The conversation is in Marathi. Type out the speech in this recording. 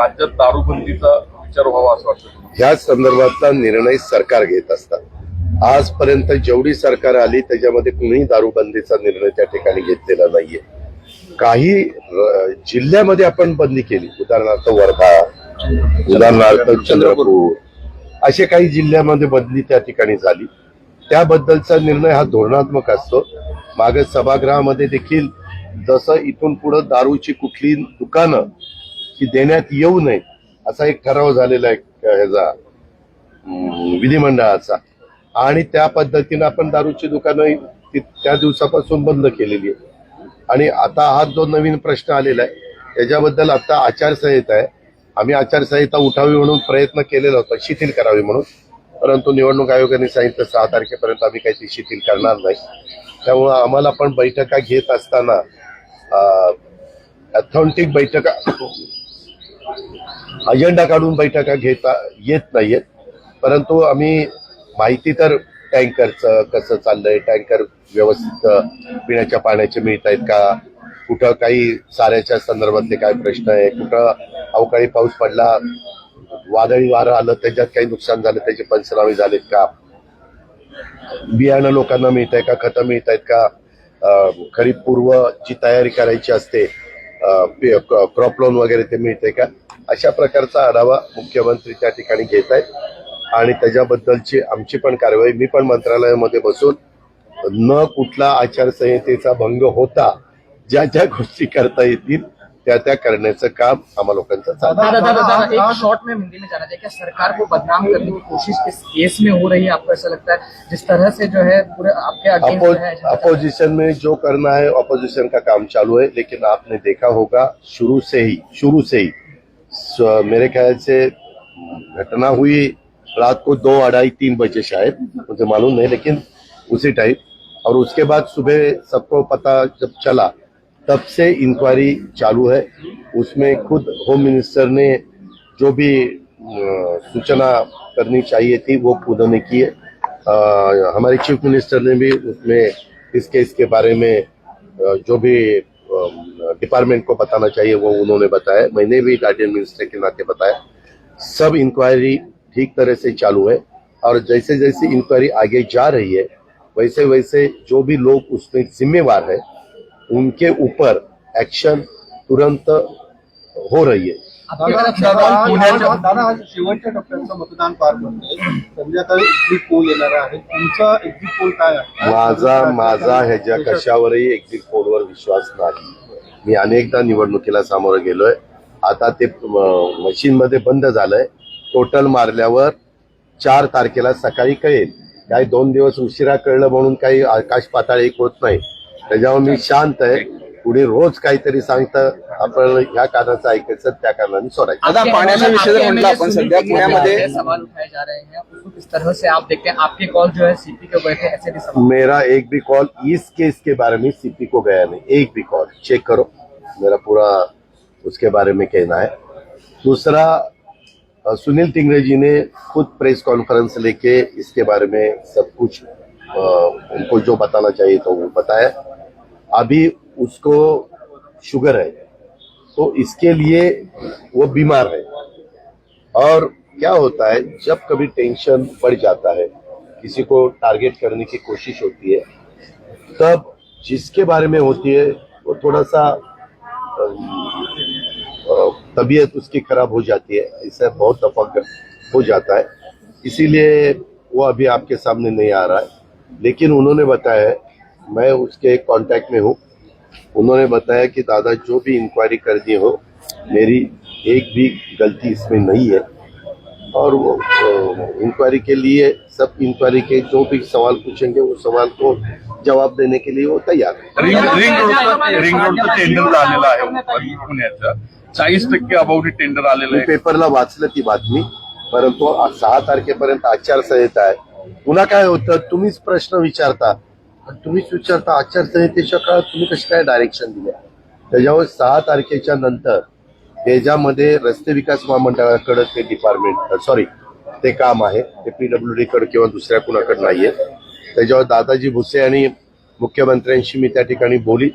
राज्यात दारूबंदीचा विचार व्हावा असं वाटतं ह्या संदर्भातला निर्णय सरकार घेत असतात. आजपर्यंत जेवढी सरकार आली त्याच्यामध्ये कुणीही दारूबंदीचा निर्णय त्या ठिकाणी घेतलेला नाहीये. काही जिल्ह्यामध्ये आपण बंदी केली. उदाहरणार्थ वर्धा उदाहरणार्थ चंद्रपूर. असे काही जिल्ह्यामध्ये बदली त्या ठिकाणी झाली. त्याबद्दलचा निर्णय हा धोरणात्मक असतो. मागे सभागृहामध्ये देखील जसं इथून पुढे दारूची कुठली दुकानं की देण्यात येऊ नये असा एक ठराव झालेला आहे ह्याचा विधिमंडळाचा. आणि त्या पद्धतीनं आपण दारूची दुकानं त्या दिवसापासून बंद केलेली आहे आणि आता हा जो नवीन प्रश्न आलेला आहे त्याच्याबद्दल आता आचारसंहिता आहे. आम्ही आचारसंहिता उठावी म्हणून प्रयत्न केलेला होता शिथिल करावी म्हणून. परंतु निवडणूक आयोगाने सांगितलं सहा तारखेपर्यंत आम्ही काही ती शिथिल करणार नाही. त्यामुळं आम्हाला पण बैठका घेत असताना ऑथेंटिक बैठका अजेंडा काढून बैठका घेता येत नाहीयेत. परंतु आम्ही माहिती तर टँकरचं कसं चाललंय टँकर व्यवस्थित पिण्याच्या पाण्याचे मिळत आहेत का? कुठं काही साऱ्याच्या संदर्भातले काय प्रश्न आहे? कुठं अवकाळी पाऊस पडला वादळी वारं आलं त्याच्यात काही नुकसान झालं त्याचे पंचनामे झालेत का? बियाणं लोकांना मिळत आहे का? खतं मिळत आहेत का? खरीप पूर्व जी तयारी करायची असते क्रॉप लोन वगैरे ते मिळते का? अशा प्रकारचा आढावा मुख्यमंत्री त्या ठिकाणी घेत आहेत. आणि त्याच्याबद्दलची आमची पण कारवाई मी पण मंत्रालयामध्ये बसून न कुठला आचारसंहितेचा भंग होता ज्या ज्या गोष्टी करता येतील त्या त्या करण्याचं काम आम्हा लोकांचं चालू एक शॉर्ट में हिंदी में जाना चाहिए। क्या सरकार को बदनाम करने की कोशिश इस केस में हो रही है? आपको ऐसा लगता है जिस तरह से जो है पूरे आपके है अपोजिशन में जो करना है अपोजिशन का काम चालू है लेकिन आपने देखा होगा शुरू से ही शुरू से ही मेरे ख्याल से घटना हुई रात को दो अढ़ाई तीन बजे शायद मुझे मालूम नहीं लेकिन उसी टाइम और उसके बाद सुबह सबको पता जब चला तब से इंक्वायरी चालू है। उसमें खुद होम मिनिस्टर ने जो भी सूचना करनी चाहिए थी, वो खुद ने की है। हमारे चीफ मिनिस्टर ने भी उसमें इस केस के बारे में जो भी डिपार्टमेंट को बताना चाहिए, वो उन्होंने बताया। मैंने भी गार्डियन मिनिस्टर के नाते बताया। सब इंक्वायरी ठीक तरह से चालू है और जैसे जैसे इंक्वायरी आगे जा रही है वैसे वैसे जो भी लोग उसमें जिम्मेवार है उनके ऊपर एक्शन तुरंत हो रही है। आपकी तरफ से दादा सवाल- दादा दादा आज शेवटच्या टप्प्याचं मतदान पार पडतंय संध्याकाळी एक्झिट पोल येणार आहे. तुमचा एक्झिट पोल काय आहे? माझा माझा ह्याच्या कशावरही एक्झिट पोलवर विश्वास नाही. मी अनेकदा निवडणुकीला सामोरं गेलोय. आता ते मशीन मध्ये बंद झालंय. टोटल मारल्यावर चार तारखेला सकाळी कळेल. काही दोन दिवस उशिरा कळलं म्हणून काही आकाश पाताळ एक होत नाही. त्याच्यावर मी शांत आहे. पुढे रोज काहीतरी सांगतं आपण ह्या कानाचं ऐकायचं त्या कानाने सोडायचं. आता पाण्याचा विषय जर म्हटलं आपण सध्या पुण्यामध्ये सवाल उठाए जा रहे हैं? उसको किस तरह से आप देखते हैं आपके कॉल जो है सीपी के बैठे ऐसे भी सवाल। मेरा एक भी कॉल इस केस के बारे में सीपी को गया नहीं एक भी कॉल चेक करो। मेरा पूरा उसके बारे में कहना है। दूसरा सुनील टिंगरे जी ने खुद प्रेस कॉन्फ्रेंस लेके इसके बारे में सब कुछ उनको जो बताना चाहिए तो वो बताया। अभी उसको शुगर है तो इसके लिए वो बीमार है। और क्या होता है, जब कभी टेंशन बढ़ जाता है, किसी को टारगेट करने की कोशिश होती है, तब जिसके बारे में होती है, वो थोड़ा सा तबीयत उसकी खराब हो जाती है, इससे बहुत दफ़ा हो जाता है। इसीलिए वो अभी आपके सामने नहीं आ रहा है। लेकिन उन्होंने बताया है मैं उसके कांटेक्ट में हूँ। उन्होंने बताया कि दादा जो भी इंक्वायरी कर दी हो मेरी एक भी गलती इसमें नहीं है। और वो इंक्वायरी के लिए सब इंक्वायरी के जो भी सवाल पूछेंगे वो सवाल को जवाब देने के लिए वो तैयार है। रिंग रिंग रोडचं रिंग रोडचं टेंडर झालेलं आहे पुण्याचं चाळीस टक्के अबाउट टेंडर आलेलं मी आहे पेपरला वाचलं ती बातमी परंतु सहा तारखेपर्यंत आचारसंहिता आहे पुन्हा काय होतं तुम्हीच प्रश्न विचारता तुम्हीच विचारता आचारसंहितेच्या काळात तुम्ही कशी काय डायरेक्शन दिल्या? त्याच्यावर सहा तारखेच्या नंतर त्याच्यामध्ये रस्ते विकास महामंडळाकडे ते डिपार्टमेंट सॉरी ते काम आहे. ते पीडब्ल्यू डीकडे किंवा दुसऱ्या कुणाकडे नाहीये. त्याच्यावर दादाजी भुसे आणि मुख्यमंत्र्यांशी मी त्या ठिकाणी बोली.